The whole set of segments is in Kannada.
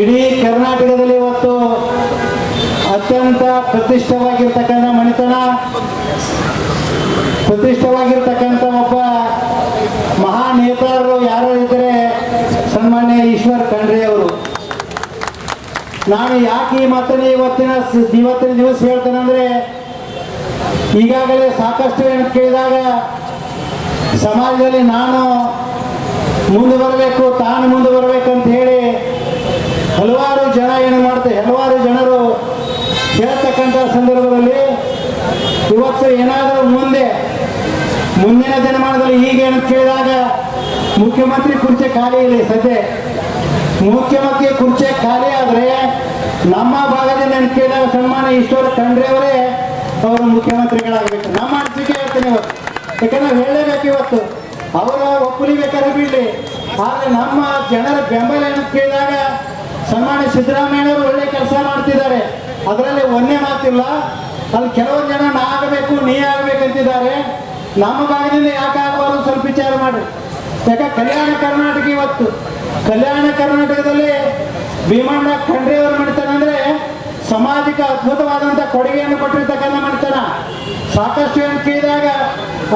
ಇಡೀ ಕರ್ನಾಟಕದಲ್ಲಿ ಇವತ್ತು ಅತ್ಯಂತ ಪ್ರತಿಷ್ಠವಾಗಿರ್ತಕ್ಕಂಥ ಮಣಿತನ, ಪ್ರತಿಷ್ಠವಾಗಿರ್ತಕ್ಕಂಥ ಒಬ್ಬ ಮಹಾನ್ ನೇತಾರರು ಯಾರು ಇದ್ದರೆ ಸನ್ಮಾನ್ಯ ಈಶ್ವರ್ ಖಂಡ್ರಿ ಅವರು. ನಾನು ಯಾಕೆ ಈ ಇವತ್ತಿನ ಇವತ್ತಿನ ದಿವಸ ಹೇಳ್ತೇನೆ ಅಂದ್ರೆ, ಈಗಾಗಲೇ ಸಾಕಷ್ಟು ಕೇಳಿದಾಗ ಸಮಾಜದಲ್ಲಿ ನಾನು ಮುಂದೆ ಬರಬೇಕು ತಾನು ಮುಂದೆ ಬರಬೇಕಂತ ಹೇಳಿ ಜನ ಏನು ಮಾಡ್ತಾರೆ ಹಲವಾರು ಜನರು ಹೇಳ್ತಕ್ಕಂಥ ಸಂದರ್ಭದಲ್ಲಿ ಇವತ್ತು ಏನಾದರೂ ಮುಂದೆ ಮುಂದಿನ ದಿನಮಾನದಲ್ಲಿ ಈಗ ಏನು ಕೇಳಿದಾಗ ಮುಖ್ಯಮಂತ್ರಿ ಕುರ್ಚೆ ಖಾಲಿ ಇಲ್ಲಿ ಸದ್ಯ. ಮುಖ್ಯಮಂತ್ರಿ ಕುರ್ಚೆ ಖಾಲಿ ಆದರೆ ನಮ್ಮ ಭಾಗದಲ್ಲಿ ನಾನು ಕೇಳಿದಾಗ ಸನ್ಮಾನ ಈಶ್ವರ ಖಂಡ್ರೆ ಅವರೇ ಮುಖ್ಯಮಂತ್ರಿಗಳಾಗಬೇಕು. ನಮ್ಮ ಅನಿಸಿಕೆ ಹೇಳ್ತೀನಿ ಇವತ್ತು. ಯಾಕಂದ್ರೆ ಹೇಳಲೇಬೇಕು ಇವತ್ತು. ಅವರ ಒಪ್ಪುಲಿ ಬೇಕಾದ್ರೆ ಬಿಡಲಿ ಆದರೆ ನಮ್ಮ ಜನರ ಬೆಂಬಲ ಏನು ಕೇಳಿದಾಗ ಸನ್ಮಾನ್ಯ ಸಿದ್ದರಾಮಯ್ಯನವರು ಒಳ್ಳೆ ಕೆಲಸ ಮಾಡ್ತಿದ್ದಾರೆ. ಅದರಲ್ಲಿ ಒಂದೇ ಮಾತಿಲ್ಲ, ಅಲ್ಲಿ ಕೆಲವು ಜನ ನಾ ಆಗಬೇಕು, ನೀ ಆಗಬೇಕಂತಿದ್ದಾರೆ ನಮ್ಮ ಭಾಗದಿಂದ ಯಾಕೆ ಆಗಬಾರ್ದು ಸ್ವಲ್ಪ ವಿಚಾರ ಮಾಡಿ. ಯಾಕೆ ಕಲ್ಯಾಣ ಕರ್ನಾಟಕ ಇವತ್ತು? ಕಲ್ಯಾಣ ಕರ್ನಾಟಕದಲ್ಲಿ ಭೀಮಣ್ಣ ಖಂಡ್ರೆ ಅವರು ಮಾಡ್ತಾನೆ ಅಂದ್ರೆ ಸಮಾಜಕ್ಕೆ ಅದ್ಭುತವಾದಂಥ ಕೊಡುಗೆಯನ್ನು ಕೊಟ್ಟಿರ್ತಕ್ಕಂಥ ಮಾಡ್ತಾನ ಸಾಕಷ್ಟು ಏನು ಕೇಳಿದಾಗ,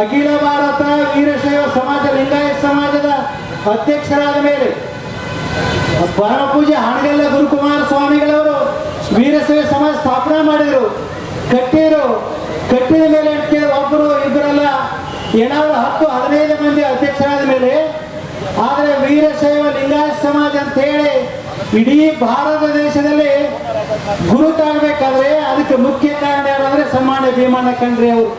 ಅಖಿಲ ಭಾರತ ವೀರಶೈವ ಸಮಾಜ, ಲಿಂಗಾಯತ ಸಮಾಜದ ಅಧ್ಯಕ್ಷರಾದ ಮೇಲೆ ಪರಮ ಪೂಜೆ ಹಣಗೆಲ್ಲ ಗುರುಕುಮಾರ ಸ್ವಾಮಿಗಳವರು ವೀರಶೈವ ಸಮಾಜ ಸ್ಥಾಪನೆ ಮಾಡಿದರು. ಕಟ್ಟಿರು, ಕಟ್ಟಿದ ಮೇಲೆ ಒಬ್ಬರು ಇಬ್ಬರಲ್ಲ ಏನಾದ್ರು ಹತ್ತು ಹದಿನೈದು ಮಂದಿ ಅಧ್ಯಕ್ಷರಾದ ಮೇಲೆ ಆದರೆ ವೀರಶೈವ ಲಿಂಗಾಯತ ಸಮಾಜ ಅಂತ ಹೇಳಿ ಇಡೀ ಭಾರತ ದೇಶದಲ್ಲಿ ಗುರುತಾಗಬೇಕಾದ್ರೆ ಅದಕ್ಕೆ ಮುಖ್ಯ ಕಾರಣ ಯಾರಂದ್ರೆ ಸನ್ಮಾನ್ಯ ಭೀಮಣ್ಣ ಖಂಡ್ರೆ ಅವರು.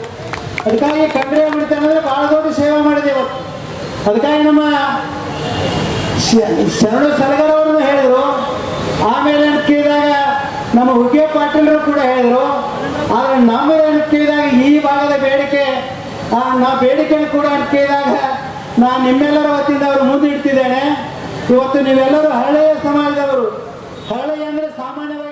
ಅದಕ್ಕಾಗಿ ಖಂಡ್ರೆ ಅಂದ್ರೆ ಬಹಳ ದೊಡ್ಡ ಸೇವೆ ಮಾಡಿದೆ ಇವತ್ತು ಅದಕ್ಕಾಗಿ ನಮ್ಮ ಶರಣು ಸಲಗರ್ ಅವ್ರನ್ನು ಹೇಳಿದ್ರು ಆಮೇಲೆ ಅಂತ ಕೇಳಿದಾಗ ನಮ್ಮ ಹುಗ್ಗೆ ಪಾಟೀಲರು ಕೂಡ ಹೇಳಿದ್ರು, ಆದರೆ ನಮ್ಮದನ್ನು ಕೇಳಿದಾಗ ಈ ಭಾಗದ ಬೇಡಿಕೆ ನಾ ಬೇಡಿಕೆ ಕೂಡ ಕೇಳಿದಾಗ ನಾನು ನಿಮ್ಮೆಲ್ಲರ ವತಿಯಿಂದ ಅವರು ಮುಂದಿಡ್ತಿದ್ದೇನೆ. ಇವತ್ತು ನೀವೆಲ್ಲರೂ ಹಳೆಯ ಸಮಾಜದವರು. ಹಳೆಯ ಅಂದರೆ ಸಾಮಾನ್ಯವಾಗಿ